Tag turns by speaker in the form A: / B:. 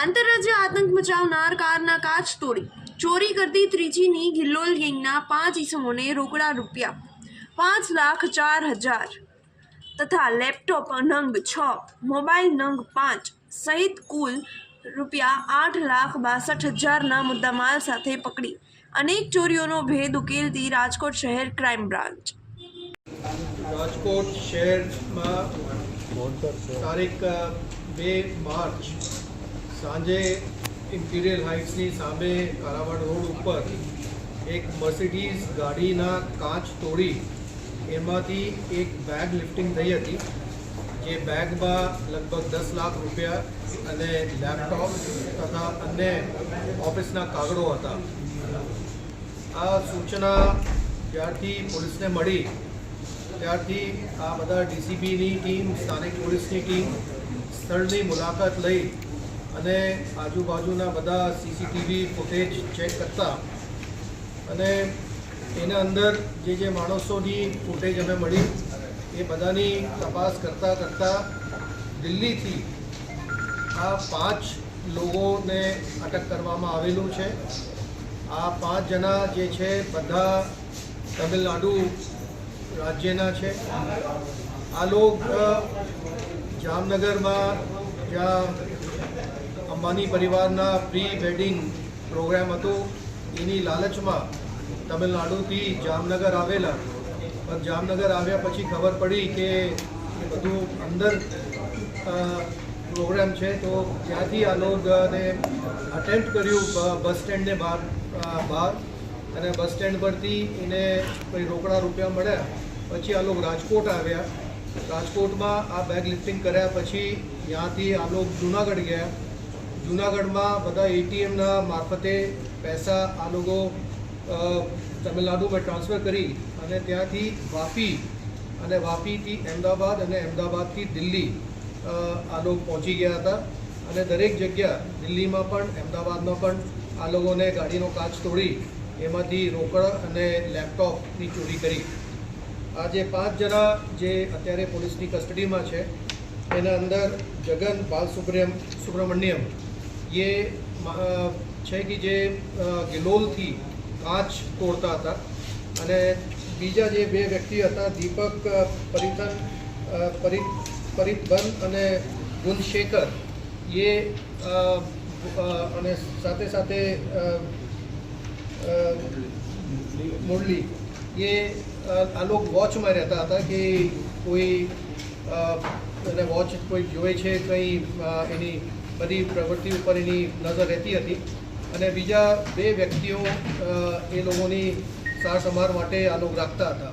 A: આંતરરાજ્ય આતંક મચાવનાર કારના કાચ તોડી. ચોરી કરતી ત્રીજીની ગિલ્લોલ ગેંગના પાંચ ઈસમોને રોકડા રૂપિયા. પાંચ લાખ ચાર હજાર તથા લેપટોપ નંગ છ, મોબાઈલ નંગ પાંચ સહિત કુલ રૂપિયા આઠ લાખ બાસઠ હજારના મુદ્દામાલ સાથે પકડી. અનેક ચોરીઓનો ભેદ ઉકેલતી રાજકોટ શહેર ક્રાઇમ બ્રાન્ચ.
B: રાજકોટ શહેરમાં તારીખ બે માર્ચ સાંજે ઇમ્પિરિયલ હાઇટ્સની સામે કારાવાડ રોડ ઉપર એક મર્સિડીઝ ગાડીના કાચ તોડી એમાંથી એક બેગ લિફ્ટિંગ થઈ હતી, જે બેગમાં લગભગ દસ લાખ રૂપિયા અને લેપટોપ તથા અન્ય ઓફિસના કાગળો હતા. આ સૂચના જ્યારથી પોલીસને મળી. ત્યારથી આ બધા ડીસીબીની ટીમ, સ્થાનિક પોલીસની ટીમ સ્થળની મુલાકાત લઈ અને આજુબાજુના બધા સીસીટીવી ફૂટેજ ચેક કરતા. અને એના અંદર જે જે માણસોની ફૂટેજ અમે મળી, એ બધાની તપાસ કરતાં કરતાં દિલ્હીથી આ પાંચ લોકોને અટક કરવામાં આવેલું છે. આ પાંચ જણા જે છે બધા તમિલનાડુ રાજ્યના છે. આ લોક જામનગરમાં જ્યાં અંબાની પરિવારના પ્રી વેડિંગ પ્રોગ્રામ હતો. એની લાલચમાં તમિલનાડુથી જામનગર આવેલા. પણ જામનગર આવ્યા પછી ખબર પડી કે એ બધું અંદર પ્રોગ્રામ છે. તો ત્યાંથી આ લોકોને અટેમ્પ્ટ કર્યું બસ સ્ટેન્ડને બહાર બહાર. અને બસ સ્ટેન્ડ પરથી એને કોઈ રોકડા રૂપિયા મળ્યા. પછી આ લોકો રાજકોટ આવ્યા. રાજકોટમાં આ બેગ લિફ્ટિંગ કર્યા પછી ત્યાંથી આ લોકો જુનાગઢ ગયા. જુનાગઢમાં બધા એટીએમના મારફતે પૈસા આ લોકો તમિલનાડુમાં ટ્રાન્સફર કરી અને ત્યાંથી વાપી અને વાપીથી અમદાવાદ અને અહેમદાબાદથી દિલ્હી આ લોકો પહોંચી ગયા હતા. અને દરેક જગ્યા દિલ્હીમાં પણ અહેમદાબાદમાં પણ આ લોકોને ગાડીનો કાચ તોડી એમાંથી રોકડ અને લેપટોપની ચોરી કરી. આ જે પાંચ જણા જે અત્યારે પોલીસની કસ્ટડીમાં છે, એના અંદર જગન બાલ સુબ્રમ સુબ્રમણ્યમ એ છે કે જે ગિલોલથી કાચ તોડતા હતા અને બીજા જે બે વ્યક્તિ હતા દીપક અ, પરિથન પરી પરિતબન અને ગુણશેખર એ અને સાથે સાથે મુરલી એ આ લોકો વોચમાં રહેતા હતા કે કોઈ એને વોચ કોઈ જોવે છે કંઈ એની બધી પ્રવૃત્તિ ઉપર એની નજર રહેતી હતી. અને બીજા બે વ્યક્તિઓ એ લોકોની સાર સંભાળ માટે આ લોકો રાખતા હતા.